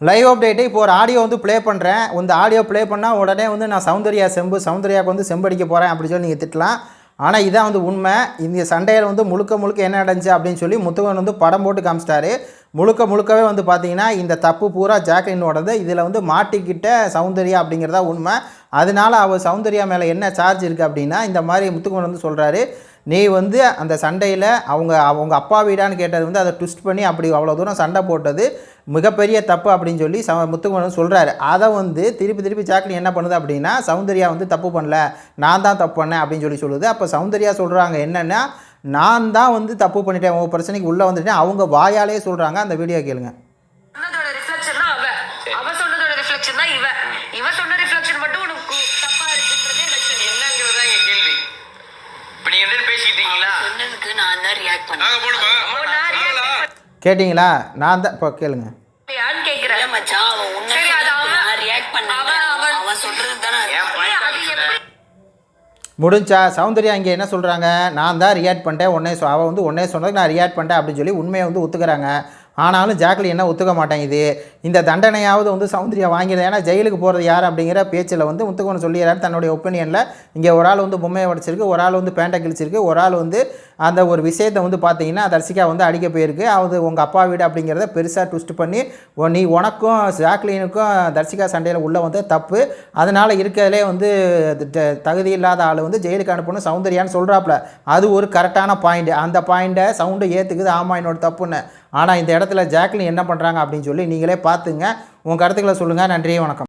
Live update இப்போ ஒரு audio வந்து ப்ளே பண்ணுறேன் இந்த ஆடியோ ப்ளே பண்ணால் உடனே வந்து நான் சௌந்தர்யா செம்பு சௌந்தர்யாவுக்கு வந்து செம்படிக்க போகிறேன் அப்படி சொல்லி நீங்கள் திட்டலாம். ஆனால் இதான் வந்து உண்மை. இந்த சண்டையில் வந்து முழுக்க முழுக்க என்ன நடந்துச்சு அப்படின்னு சொல்லி முத்துகன் வந்து படம் போட்டு காமிச்சிட்டாரு. முழுக்க முழுக்கவே வந்து பார்த்தீங்கன்னா இந்த தப்பு பூரா ஜாக்லினோடது. இதில் வந்து மாட்டிக்கிட்ட சௌந்தர்யா அப்படிங்கிறதா உண்மை. அதனால அவர் சௌந்தர்யா மேலே என்ன சார்ஜ் இருக்குது அப்படின்னா இந்த மாதிரி முத்துக்குமன் வந்து சொல்கிறாரு நீ வந்து அந்த சண்டையில் அவங்க அவங்க அப்பா வீடான்னு கேட்டது வந்து அதை ட்விஸ்ட் பண்ணி அப்படி அவ்வளோ தூரம் சண்டை போட்டது மிகப்பெரிய தப்பு அப்படின்னு சொல்லி ச முத்துக்குமரன் சொல்கிறாரு அதை வந்து திருப்பி திருப்பி ஜாக்லின் என்ன பண்ணுது அப்படின்னா சௌந்தர்யா வந்து தப்பு பண்ணல நான் தான் தப்பு பண்ணேன் அப்படின்னு சொல்லி சொல்லுது. அப்போ சௌந்தர்யா சொல்கிறாங்க என்னென்னா நான் தான் வந்து தப்பு பண்ணிட்டேன் உங்கள் பிரச்சனைக்கு உள்ளே வந்துட்டேன். அவங்க வாயாலே சொல்கிறாங்க அந்த வீடியோ கேளுங்க. அவ. சொன்னதோட ரிஃப்ளெக்ஷன் தான் இவ. இவ சொன்ன சொன்னதுக்கு நான் தான் ரியாக்ட் பண்ணேன்? கேட்டிங்களா? நான் தான் இப்போ கேளுங்க. கேக்குறேன் இல்ல மச்சான் அவன் உன்னை சரி, அது சொன்னதுக்கு அவன் நான் ரியாக்ட் பண்ணேன். அவன் சொல்றது தானே முடிஞ்சா சௌந்தர்யா இங்கே என்ன சொல்கிறாங்க நான் தான் ரியாக்ட் பண்ணிட்டேன் உடனே அவள் வந்து உடனே சொன்னதுக்கு நான் ரியாக்ட் பண்ணிட்டேன் அப்படின்னு சொல்லி உண்மையை வந்து ஒத்துக்கிறாங்க. ஆனாலும் ஜாக்லி என்ன ஒத்துக்க மாட்டேங்குது? இந்த தண்டனையாவது வந்து சௌந்தர்யா வாங்கிடுது. ஏன்னா ஜெயிலுக்கு போகிறது யார் அப்படிங்கிற பேச்சில் வந்து முத்துக்கோன் சொல்லிடுறாரு. தன்னுடைய ஒப்பீனியனில் இங்கே ஒரு ஆள் வந்து பொம்மையை உடச்சிருக்கு ஒரு ஆள் வந்து பேண்டை கிழிச்சிருக்கு ஒரு ஆள் வந்து அந்த ஒரு விஷயத்தை வந்து பார்த்தீங்கன்னா தர்சிகா வந்து அடிக்க போயிருக்கு. அது உங்கள் அப்பா வீடு அப்படிங்கிறத பெருசாக ட்விஸ்ட் பண்ணி நீ உனக்கும் ஜாக்லினுக்கும் தர்சிகா சண்டையில் உள்ள வந்து தப்பு. அதனால் இருக்கிறதுலே வந்து த- தகுதி இல்லாத ஆள் வந்து ஜெயிலுக்கு அனுப்பணும் சௌந்தர்யான்னு சொல்கிறாப்புல அது ஒரு கரெக்டான பாயிண்ட் அந்த பாயிண்ட்டை சவுண்டு ஏற்றுக்குது ஆமாம் என்னோட தப்புன்னு. ஆனால் இந்த இடத்துல ஜாக்லின் என்ன பண்ணுறாங்க அப்படின்னு சொல்லி நீங்களே பார்த்துங்க. உங்கள் கருத்துக்களை சொல்லுங்கள் நன்றி வணக்கம்.